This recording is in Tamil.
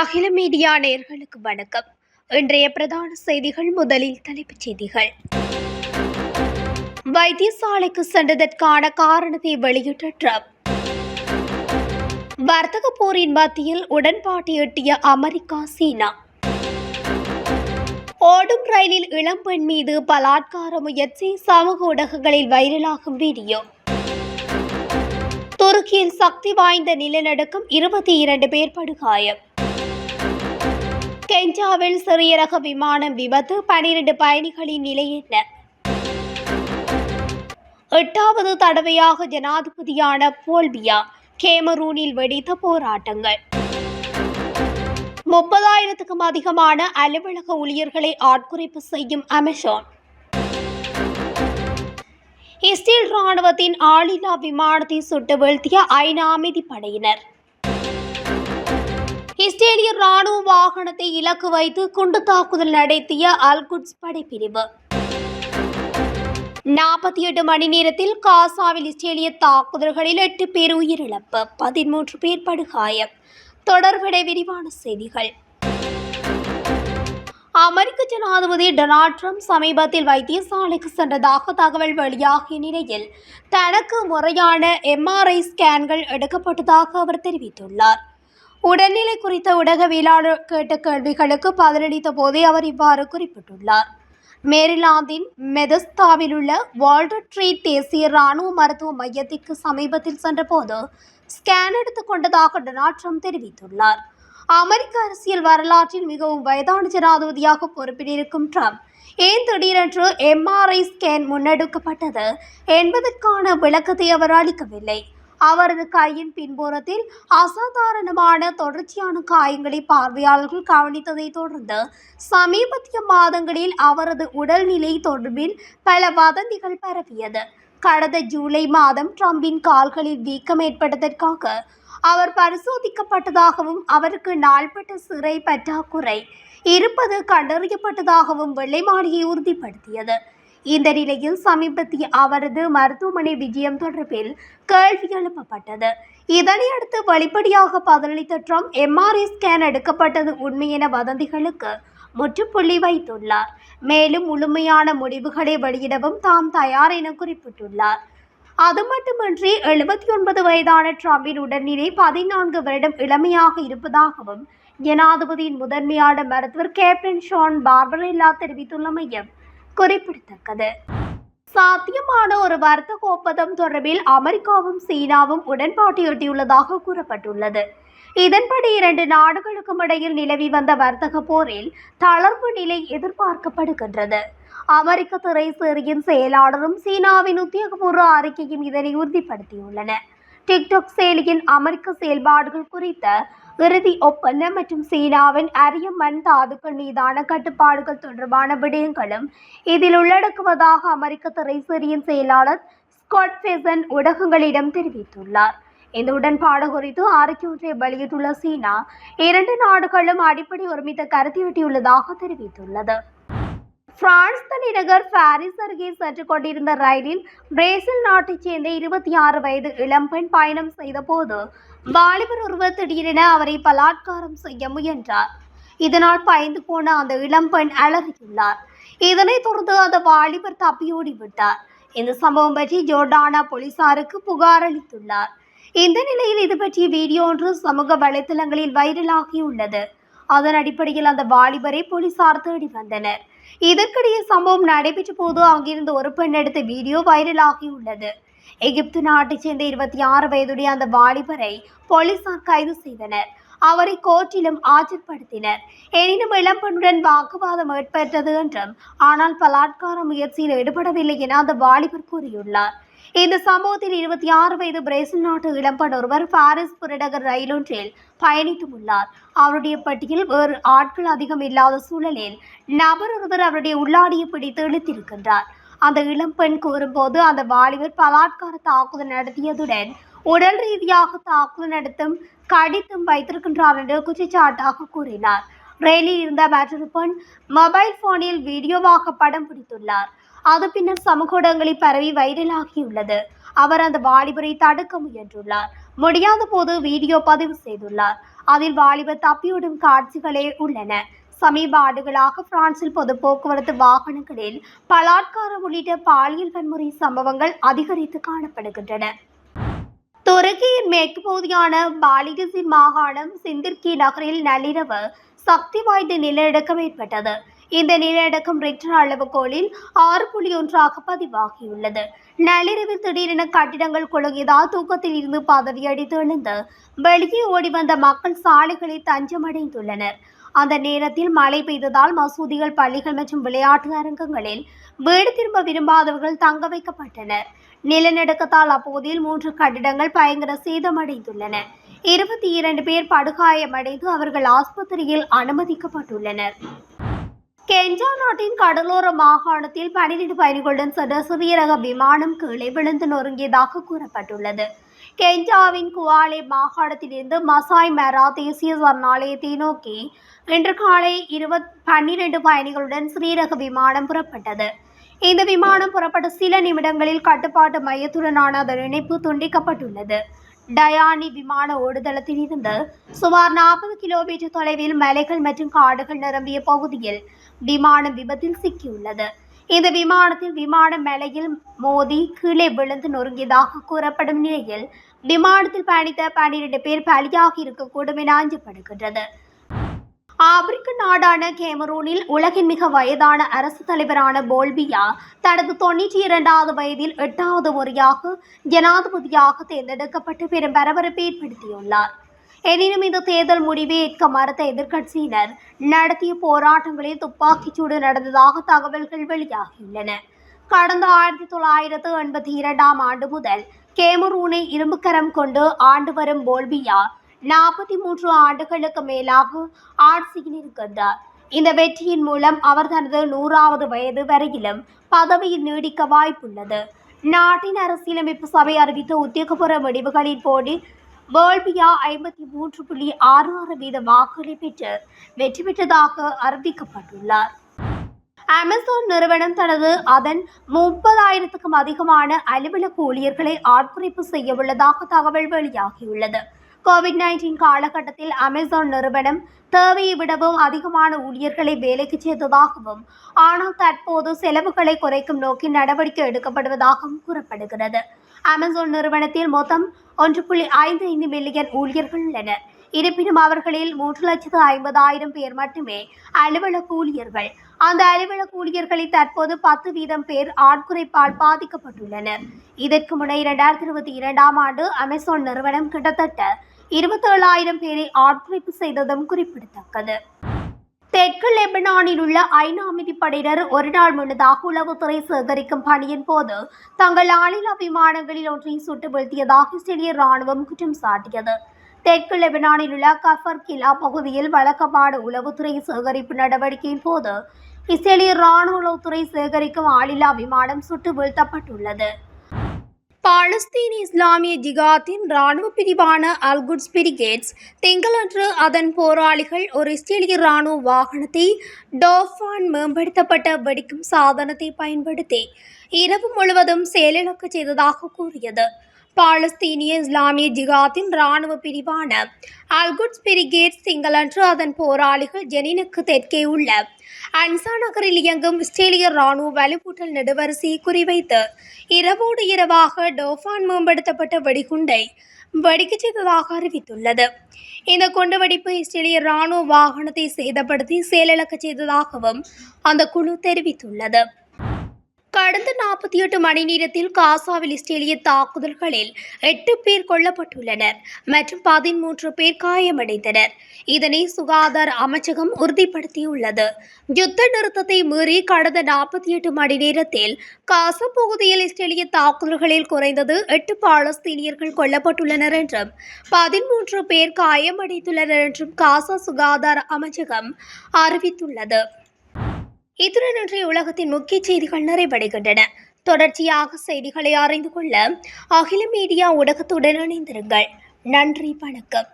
அகில மீடியா நேர்களுக்கு வணக்கம். இன்றைய பிரதான செய்திகள் முதலில் தலைப்புச் செய்திகள். வைத்தியசாலைக்கு சென்றதற்கான காரணத்தை வெளியிட்ட ட்ரம்ப். வர்த்தக போரின் மத்தியில் உடன்பாட்டை எட்டிய அமெரிக்கா சீனா. ஓடும் ரயிலில் இளம்பெண் மீது பலாத்கார முயற்சி சமூக ஊடகங்களில் வைரலாகும் வீடியோ. துருக்கியில் சக்தி வாய்ந்த நிலநடுக்கம் இருபத்தி இரண்டு பேர் படுகாயம். கெஞ்சாவில் சிறிய ரக விமானம் விபத்து பனிரெண்டு பயணிகளின் நிலை என்ன? எட்டாவது தடவையாக ஜனாதிபதியான போல்பியா கேமரூனில் வெடித்த போராட்டங்கள். முப்பதாயிரத்துக்கும் அதிகமான அலுவலக ஊழியர்களை ஆட்குறைப்பு செய்யும் அமேசான் இஸ்ரேல் ராணுவத்தின் ஆளில்லா விமானத்தை சுட்டு வீழ்த்திய ஐநா அமைதி படையினர். இஸ்ரேலிய ராணுவ வாகனத்தை இலக்கு வைத்து குண்டு தாக்குதல் நடத்திய அல்குட்ஸ் படைப்பிரிவு. நாற்பத்தி எட்டு மணி நேரத்தில் காசாவில் இஸ்ரேலிய தாக்குதல்களில் எட்டு பேர் உயிரிழப்பு பதிமூன்று பேர் படுகாயம். தொடர்புடைய விரிவான செய்திகள். அமெரிக்க ஜனாதிபதி டொனால்ட் ட்ரம்ப் சமீபத்தில் வைத்தியசாலைக்கு சென்றதாக தகவல் வெளியாகிய நிலையில் தனக்கு முறையான எம்ஆர்ஐ ஸ்கேன்கள் எடுக்கப்பட்டதாக அவர் தெரிவித்துள்ளார். உடல்நிலை குறித்த ஊடகவியலாளர் கேட்ட கேள்விகளுக்கு பதிலளித்த போதே அவர் இவ்வாறு குறிப்பிட்டுள்ளார். மேரிலாந்தின் மெதஸ்தாவில் உள்ள வால்டர் ட்ரீட் தேசிய இராணுவ மருத்துவ மையத்திற்கு சமீபத்தில் சென்றபோது ஸ்கேன் எடுத்துக்கொண்டதாக டொனால்ட் ட்ரம்ப் தெரிவித்துள்ளார். அமெரிக்க அரசியல் வரலாற்றில் மிகவும் வயதான ஜனாதிபதியாக பொறுப்பில் இருக்கும் ட்ரம்ப் ஏன் திடீரென்று எம்ஆர்ஐ ஸ்கேன் முன்னெடுக்கப்பட்டது என்பதற்கான விளக்கத்தை அவர் அளிக்கவில்லை. அவரது கையின் பின்புறத்தில் அசாதாரணமான தொடர்ச்சியான காயங்களை பார்வையாளர்கள் கவனித்ததை தொடர்ந்து சமீபத்திய மாதங்களில் அவரது உடல்நிலை தொடர்பில் பல வதந்திகள் பரவியது. கடந்த ஜூலை மாதம் ட்ரம்பின் கால்களில் வீக்கம் ஏற்பட்டதற்காக அவர் பரிசோதிக்கப்பட்டதாகவும் அவருக்கு நாள்பட்ட சிறை பற்றாக்குறை இருப்பது கண்டறியப்பட்டதாகவும் வெள்ளை மாளிகை உறுதிப்படுத்தியது. இந்த நிலையில் சமீபத்திய அவரது மருத்துவமனை விஜயம் தொடர்பில் கேள்வி எழுப்பப்பட்டது. இதனையடுத்து வெளிப்படையாக பதிலளித்த ட்ரம்ப் எம்ஆர்ஐ ஸ்கேன் எடுக்கப்பட்டது உண்மை என வதந்திகளுக்கு முற்றுப்புள்ளி வைத்துள்ளார். மேலும் முழுமையான முடிவுகளை வெளியிடவும் தாம் தயார் என குறிப்பிட்டுள்ளார். அது மட்டுமின்றி எழுபத்தி ஒன்பது வயதான ட்ரம்பின் உடல்நிலை பதினான்கு வருடம் இளமையாக இருப்பதாகவும் ஜனாதிபதியின் முதன்மையான மருத்துவர் கேப்டன் ஷான் பார்பரெல்லா தெரிவித்துள்ளமையும் குறிப்பிடத்தக்கது. சாத்தியமான ஒரு வர்த்தக ஒப்பந்தம் தொடர்பில் அமெரிக்காவும் சீனாவும் உடன்பாட்டை எட்டியுள்ளதாக கூறப்பட்டுள்ளது. இதன்படி இரண்டு நாடுகளுக்கும் இடையில் நிலவி வந்த வர்த்தக போரில் தளர்வு நிலை எதிர்பார்க்கப்படுகின்றது. அமெரிக்க திரைசேரியின் செயலாளரும் சீனாவின் உத்தியோகபூர்வ அறிக்கையும் இதனை உறுதிப்படுத்தியுள்ளன. டிக்டாக் செயலியின் அமெரிக்க செயல்பாடுகள் குறித்த இறுதி ஒப்பந்தம் மற்றும் சீனாவின் அரிய மண் தாதுக்கள் மீதான கட்டுப்பாடுகள் தொடர்பான விடயங்களும் இதில் உள்ளடக்குவதாக அமெரிக்க திரைசேரியின் செயலாளர் ஸ்காட் ஃபெசன் ஊடகங்களிடம் தெரிவித்துள்ளார். இந்த உடன்பாடு குறித்து அறிக்கை ஒன்றை வெளியிட்டுள்ள சீனா இரண்டு நாடுகளும் அடிப்படை ஒருமித்த கருத்தியூட்டியுள்ளதாக தெரிவித்துள்ளது. பிரான்ஸ் தலைநகர் பாரிஸ் அருகே சென்று கொண்டிருந்த ரயிலில் பிரேசில் நாட்டைச் சேர்ந்த இருபத்தி ஆறு வயது இளம்பெண் பயணம் செய்தபோது வாலிபர் ஒருவர் திடீரென அவரை பலாத்காரம் செய்ய முயன்றார். இதனால் பயந்து போன அந்த இளம்பெண் அலறியுள்ளார். இதனைத் தொடர்ந்து அந்த வாலிபர் தப்பியோடி விட்டார். இந்த சம்பவம் பற்றி ஜோர்டானா போலீசாருக்கு புகார் அளித்துள்ளார். இந்த நிலையில் இது பற்றிய வீடியோ ஒன்று சமூக வலைத்தளங்களில் வைரலாகியுள்ளது அதன் அடிப்படையில் அந்த வாலிபரை போலீசார் தேடி வந்தனர். இதற்கிடையே சம்பவம் நடைபெற்ற போது அங்கிருந்து ஒரு பெண் எடுத்த வீடியோ வைரலாகியுள்ளது எகிப்து நாட்டைச் சேர்ந்த இருபத்தி ஆறு வயதுடைய அந்த வாலிபரை போலீசார் கைது செய்தனர். அவரை கோர்ட்டிலும் ஆஜர்படுத்தினர். எனினும் இளம்பெண்ணுடன் வாக்குவாதம் ஏற்பட்டது என்றும் ஆனால் பலாத்கார முயற்சியில் ஈடுபடவில்லை என அந்த வாலிபர் கூறியுள்ளார். இந்த சம்பவத்தில் இருபத்தி ஆறு வயது பிரேசில் நாட்டு இளம்பெண் ஒருவர் பாரிஸ் புறநகர் ரயிலொன்றில் பயணித்தும் உள்ளார். அவருடைய பட்டியல் வேறு ஆட்கள் அதிகம் இல்லாத சூழலில் நபர் ஒருவர் அவருடைய உள்ளாடியை பிடித்து இழுத்திருக்கின்றார். அந்த இளம்பெண் கூறும்போது அந்த வாலிபர் பலாத்கார தாக்குதல் நடத்தியதுடன் உடல் ரீதியாக தாக்குதல் நடத்தும் கடித்தும் வைத்திருக்கின்றார் என்று குற்றச்சாட்டாக கூறினார். ரயிலில் இருந்த மற்றொரு பெண் மொபைல் போனில் வீடியோவாக படம் பிடித்துள்ளார். அது பின்னர் சமூக ஊடகங்களில் பரவி வைரலாகியுள்ளது. அவர் அந்த வாலிபரை தடுக்க முயன்றுள்ளார். முடியாத போது வீடியோ பதிவு செய்துள்ளார். அதில் வாலிபர் தப்பியோடும் காட்சிகளே உள்ளன. சமீப ஆண்டுகளாக பிரான்சில் பொது போக்குவரத்து வாகனங்களில் பலாத்காரம் உள்ளிட்ட பாலியல் வன்முறை சம்பவங்கள் அதிகரித்து காணப்படுகின்றன. துருக்கியின் மேற்கு பகுதியான பாலிகசின் மாகாணம் சிந்திர்கி நகரில் நள்ளிரவு சக்தி வாய்ந்த நிலநடுக்கம் ஏற்பட்டது. இந்த நிலநடுக்கம் ரெக்டர் அளவுகோலில் ஆறு புள்ளி ஒன்றாக பதிவாகியுள்ளது. நள்ளிரவில் திடீரென கட்டிடங்கள் குலுங்கியதால் தூக்கத்தில் இருந்து பதறியடித்து எழுந்து வெளியே ஓடி வந்த மக்கள் சாலைகளில் தஞ்சமடைந்துள்ளனர். அந்த நேரத்தில் மழை பெய்ததால் மசூதிகள் பள்ளிகள் மற்றும் விளையாட்டு அரங்கங்களில் வீடு திரும்ப விரும்பாதவர்கள் தங்க வைக்கப்பட்டனர். நிலநடுக்கத்தால் அப்போதில் மூன்று கட்டிடங்கள் பயங்கர சேதமடைந்துள்ளன. இருபத்தி இரண்டு பேர் படுகாயமடைந்து அவர்கள் ஆஸ்பத்திரியில் அனுமதிக்கப்பட்டுள்ளனர். கெஞ்சா நாட்டின் கடலோர மாகாணத்தில் பனிரெண்டு பயணிகளுடன் சென்ற சிறிய ரக விமானம் கீழே விழுந்து நொறுங்கியதாக கூறப்பட்டுள்ளது. கெஞ்சாவின் குவாலே மாகாணத்திலிருந்து மசாய் மெரா தேசிய சரணாலயத்தை நோக்கி இன்று காலை இருபத் பன்னிரண்டு பயணிகளுடன் ஸ்ரீரக விமானம் புறப்பட்டது. இந்த விமானம் புறப்பட்ட சில நிமிடங்களில் கட்டுப்பாட்டு மையத்துடனான அதன் இணைப்பு துண்டிக்கப்பட்டுள்ளது. டயானி விமான ஓடுதளத்தில் இருந்து சுமார் நாற்பது கிலோமீட்டர் தொலைவில் மலைகள் மற்றும் காடுகள் நிரம்பிய பகுதியில் விமானம் விபத்தில் சிக்கியுள்ளது. இந்த விமானத்தில் விமான மலையில் மோதி கீழே விழுந்து நொறுங்கியதாக கூறப்படும் நிலையில் விமானத்தில் பயணித்த பன்னிரண்டு பேர் பலியாகி இருக்கக்கூடும் என அஞ்சப்படுகின்றது. ஆப்பிரிக்க நாடான கேமரூனில் உலகின் மிக வயதான அரசு தலைவரான போல்பியா தனது தொண்ணூற்றி இரண்டாவது வயதில் எட்டாவது முறையாக ஜனாதிபதியாக தேர்ந்தெடுக்கப்பட்டு பெரும் பரபரப்பை ஏற்படுத்தியுள்ளார். எனினும் இந்த தேர்தல் முடிவை ஏற்க மறுத்த எதிர்க்கட்சியினர் நடத்திய போராட்டங்களில் துப்பாக்கிச்சூடு நடந்ததாக தகவல்கள் வெளியாகியுள்ளன. கடந்த ஆயிரத்தி தொள்ளாயிரத்து எண்பத்தி இரண்டாம் ஆண்டு முதல் கேமரூனை இரும்புக்கரம் கொண்டு ஆண்டு வரும் போல்பியா நாற்பத்தி மூன்று ஆண்டுகளுக்கு மேலாக ஆட்சியில் இருக்கின்றார். இந்த வெற்றியின் மூலம் அவர் தனது நூறாவது வயது வரையிலும் பதவியில் நீடிக்க வாய்ப்புள்ளது. நாட்டின் அரசியலமைப்பு சபை அறிவித்த உத்தியோகபூர்வ முடிவுகளின் போது வேள்வியா ஐம்பத்தி மூன்று புள்ளி ஆறு ஆறு வீத வாக்குகளை பெற்று வெற்றி பெற்றதாக அறிவிக்கப்பட்டுள்ளார். அமேசான் நிறுவனம் தனது அதன் முப்பதாயிரத்துக்கும் அதிகமான அலுவலக ஊழியர்களை ஆட்குறைப்பு செய்ய உள்ளதாக தகவல் வெளியாகியுள்ளது. கோவிட் நைன்டீன் காலகட்டத்தில் அமேசான் நிறுவனம் தேவையை விடவும் அதிகமான ஊழியர்களை வேலைக்கு செய்ததாகவும் ஆனால் தற்போது செலவுகளை குறைக்கும் நோக்கி நடவடிக்கை எடுக்கப்படுவதாகவும் கூறப்படுகிறது. அமேசான் நிறுவனத்தில் மொத்தம் ஒன்று புள்ளி ஐந்து ஐந்து மில்லியன் ஊழியர்கள் உள்ளனர். இருப்பினும் அவர்களில் மூன்று லட்சத்து ஐம்பதாயிரம் பேர் மட்டுமே அலுவலக ஊழியர்கள். அந்த அலுவலக ஊழியர்களில் தற்போது பத்து வீதம் பேர் ஆட்குறைப்பால் பாதிக்கப்பட்டுள்ளனர். இதற்கு முன்னே இரண்டாயிரத்தி இருபத்தி இரண்டாம் ஆண்டு அமேசான் நிறுவனம் கிட்டத்தட்ட இருபத்தேழாயிரம் பேரை ஆட்குறைப்பு செய்ததும் குறிப்பிடத்தக்கது. தெற்கு லெபனானில் உள்ள ஐநா அமைதிப்படையினர் ஒரு நாள் முன்னதாக உளவுத்துறை சேகரிக்கும் பணியின் போது தங்கள் ஆளில்லா விமானங்களில் ஒன்றை சுட்டு வீழ்த்தியதாக இஸ்ரேலிய ராணுவம் குற்றம் சாட்டியது. தெற்கு லெபனானில் உள்ள கஃபர் கிலா பகுதியில் வழக்கமான உளவுத்துறை சேகரிப்பு நடவடிக்கையின் போது இஸ்ரேலிய ராணுவ உளவுத்துறை சேகரிக்கும் ஆளில்லா விமானம் சுட்டு வீழ்த்தப்பட்டுள்ளது பாலஸ்தீன இஸ்லாமிய ஜிகாத்தின் இராணுவ பிரிவான அல்குட்ஸ் பிரிகேட்ஸ் திங்களன்று அதன் போராளிகள் ஒரு இஸ்ரேலிய இராணுவ வாகனத்தை டோஃபான் மேம்படுத்தப்பட்ட வெடிக்கும் சாதனத்தை பயன்படுத்தி இரவு முழுவதும் செயலிழக்க செய்ததாக கூறியது. பாலஸ்தீனிய இஸ்லாமிய ஜிகாத்தின் இராணுவ பிரிவான அல்குட்ஸ் பிரிகேட் திங்களன்று அதன் போராளிகள் ஜெனினுக்கு தெற்கே உள்ள அன்சா நகரில் இயங்கும் இஸ்ரேலிய ராணுவ வலுவூட்டல் நெடுவரிசையை குறிவைத்து இரவோடு இரவாக டோஃபான் மேம்படுத்தப்பட்ட வெடிகுண்டை வெடிக்கச் செய்ததாக அறிவித்துள்ளது. இந்த குண்டுவெடிப்பு இஸ்ரேலிய ராணுவ வாகனத்தை சேதப்படுத்தி செயலிழக்கச் செய்ததாகவும் அந்த குழு தெரிவித்துள்ளது. கடந்த நாற்பத்தி எட்டு மணி நேரத்தில் காசாவில் இஸ்ரேலிய தாக்குதல்களில் எட்டு பேர் கொல்லப்பட்டுள்ளனர் மற்றும் பதிமூன்று பேர் காயமடைந்தனர். இதனை சுகாதார அமைச்சகம் உறுதிப்படுத்தியுள்ளது. யுத்த நிறுத்தத்தை மீறி கடந்த நாற்பத்தி எட்டு மணி நேரத்தில் காசா பகுதியில் இஸ்ரேலிய தாக்குதல்களில் குறைந்தது எட்டு பாலஸ்தீனியர்கள் கொல்லப்பட்டுள்ளனர் என்றும் பதிமூன்று பேர் காயமடைந்துள்ளனர் என்றும் காசா சுகாதார அமைச்சகம் அறிவித்துள்ளது. இத்துடன் இன்றைய உலகத்தின் முக்கிய செய்திகள் நிறைவடைகின்றன. தொடர்ச்சியாக செய்திகளை அறிந்து கொள்ள அகில மீடியா ஊடகத்துடன் இணைந்திருங்கள். நன்றி வணக்கம்.